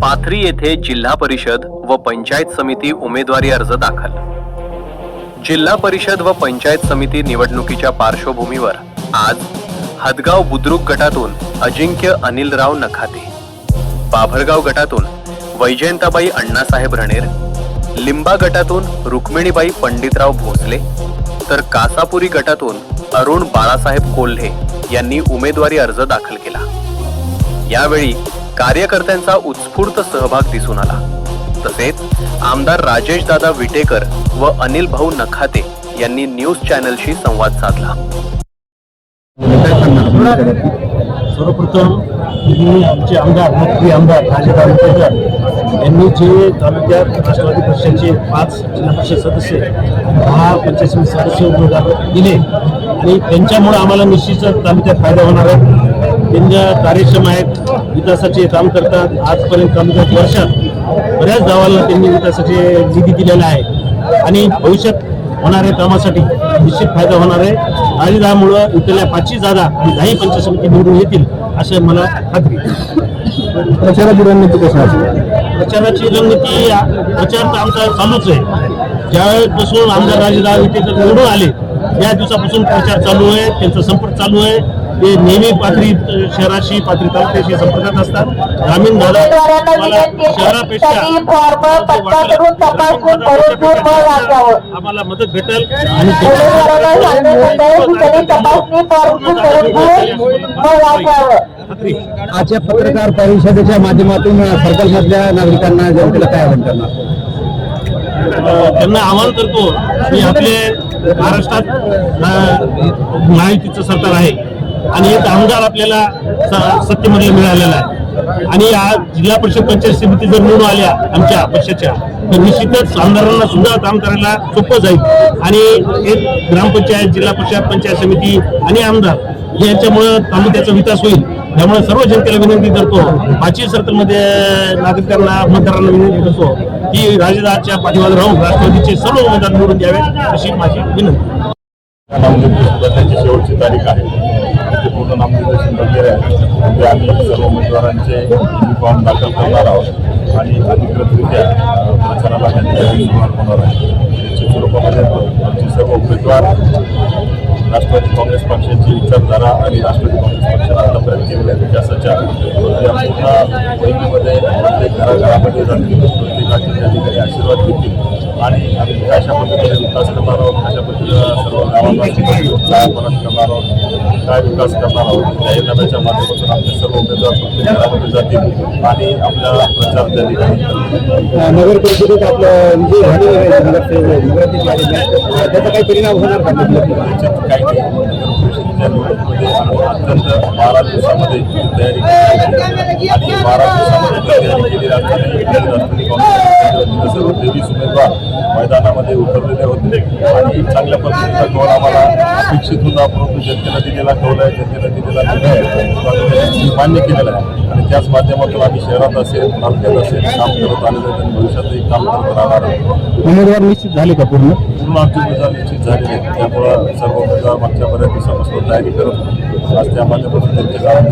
पाथरी येथे जिल्हा परिषद व पंचायत समिती उमेदवारी अर्ज दाखल. जिल्हा परिषद व पंचायत समिती निवडणुकीच्या पार्श्वभूमीवर आज हदगाव बुद्रुक गटातून अजिंक्य अनिलराव नखाते बाभळगाव गटातून वैजयंताबाई अण्णासाहेब रणेर लिंबा गटातून रुक्मिणीबाई पंडितराव भोसले तर कासापुरी गटातून अरुण बाळासाहेब कोल्हे यांनी उमेदवारी अर्ज दाखल केला. यावेळी कार्यकर्त्यांचा उत्स्फूर्त सहभाग दिसून आला. तसेच आमदार राजेश दादा विटेकर व अनिल भाऊ नखाते यांनी न्यूज चॅनलशी संवाद साधला. सर्वप्रथम मी आमचे आमदार मुख्य आमदार राजेदार विटेकर यांनी जे तालुक्यात राष्ट्रवादी पक्षाचे पाच जिल्हा परिषद सदस्य दहा पंचायत समिती सदस्य उमेदवार दिले आणि त्यांच्यामुळे आम्हाला निश्चितच तालुक्यात फायदा होणार आहे. त्यांच्या कार्यक्षम आहेत विकासाचे काम करतात. आजपर्यंत तालुक्यात वर्षात बऱ्याच गावांना त्यांनी विकासाचे निधी दिलेला आहे. आणि भविष्यात होणाऱ्या कामासाठी निश्चित फायदा होणार आहे. आणि त्यामुळं इथल्या पाचही जागा आणि दहाही पंचायत समिती निवडून येतील असं मला खात्री. प्रचाराची रणनीती कशी असेल प्रचाराची रणनीती प्रचार तर आमचा चालूच आहे. ज्यावेळेपासून आमदार राजेदार विटेकर निवडून आले त्या दिवसापासून प्रचार चालू आहे त्यांचा संपर्क चालू आहे. ते नेहमी पाथरी शहराशी पाथरी तालुक्याशी संपर्कात असतात. ग्रामीण भागात आम्हाला शहरापेक्षा मदत भेटेल. आणि आजच्या पत्रकार परिषदेच्या माध्यमातून सर्कल मधल्या नागरिकांना जनतेला काय आवाहन करणार? त्यांना आवाहन करतो की आपले महाराष्ट्रात महायुतीचं सरकार आहे. आणि एक आमदार आपल्याला स- सत्तेमध्ये मिळालेला आहे. आणि आज जिल्हा परिषद पंचायत समिती जर निवडून आल्या आमच्या पक्षाच्या तर निश्चितच आमदारांना सुद्धा काम करायला सोपं जाईल. आणि एक ग्रामपंचायत जिल्हा परिषद पंचायत समिती आणि आमदार यांच्यामुळं तालुक्याचा विकास होईल. त्यामुळे सर्व जनतेला विनंती करतो पाचवी सर्कलमध्ये नागरिकांना मतदारांना विनंती करतो की राजेदाच्या पाठीवर राहून राष्ट्रवादीचे सर्व उमेदवार निवडून द्यावे अशी माझी विनंती. शेवटची तारीख आहे. पूर्ण नामनिर्देशन वगैरे आहे. ते आम्ही सर्व उमेदवारांचे फॉर्म दाखल करणार आहोत. आणि अधिकृतरित्या प्रचाराला त्या सुरुवात होणार आहे. म्हणजे निश्चित स्वरूपामध्ये आमचे सर्व उमेदवार राष्ट्रवादी काँग्रेस पक्षाची विचारधारा आणि राष्ट्रवादी काँग्रेस पक्षाला आतापर्यंत केलेल्या विकासाच्या या पूर्ण मोहिमेमध्ये प्रत्येक घराघरामध्ये जातील. प्रत्येकाचे त्या ठिकाणी आशीर्वाद घेतील. आणि आम्ही कशा पद्धतीने विकास करणार आहोत. कशा पद्धतीने सर्व गावांना परत करणार आहोत काय विकास करणार आहोत जाहीरनाम्याच्या माध्यमातून आमचे सर्व उमेदवार जातील आणि आपला प्रचार त्या ठिकाणी नगर परिषदेत आपलं विजय झालेलं आहे त्याचा काही परिणाम होणार का? काही नाही. परिषदेच्या अत्यंत बारा दिवसामध्ये तयारी केली आणि बारा दिवसामध्ये तयारी केलेली असताना राष्ट्रवादी काँग्रेस तेवीस उमेदवार मैदानामध्ये उतरलेले होते आणि चांगल्या पद्धतीचा कौल आम्हाला अपेक्षित होता परंतु जनतेला दिलेला कौल आहे जनतेला दिलेला निर्णय आहे. मान्य केलेला आहे आणि त्याच माध्यमातून आम्ही शहरात असेल तालुक्यात असेल काम करत आलेलं आहे आणि भविष्यातही काम करत राहणार उमेदवार निश्चित झाले का पूर्ण पूर्ण आमचे उमेदवार निश्चित झालेली आहे त्यामुळं सर्व उमेदवार मागच्या बऱ्याच दिवसापासून तयारी करत आज त्या माध्यमातून त्यांच्या गावात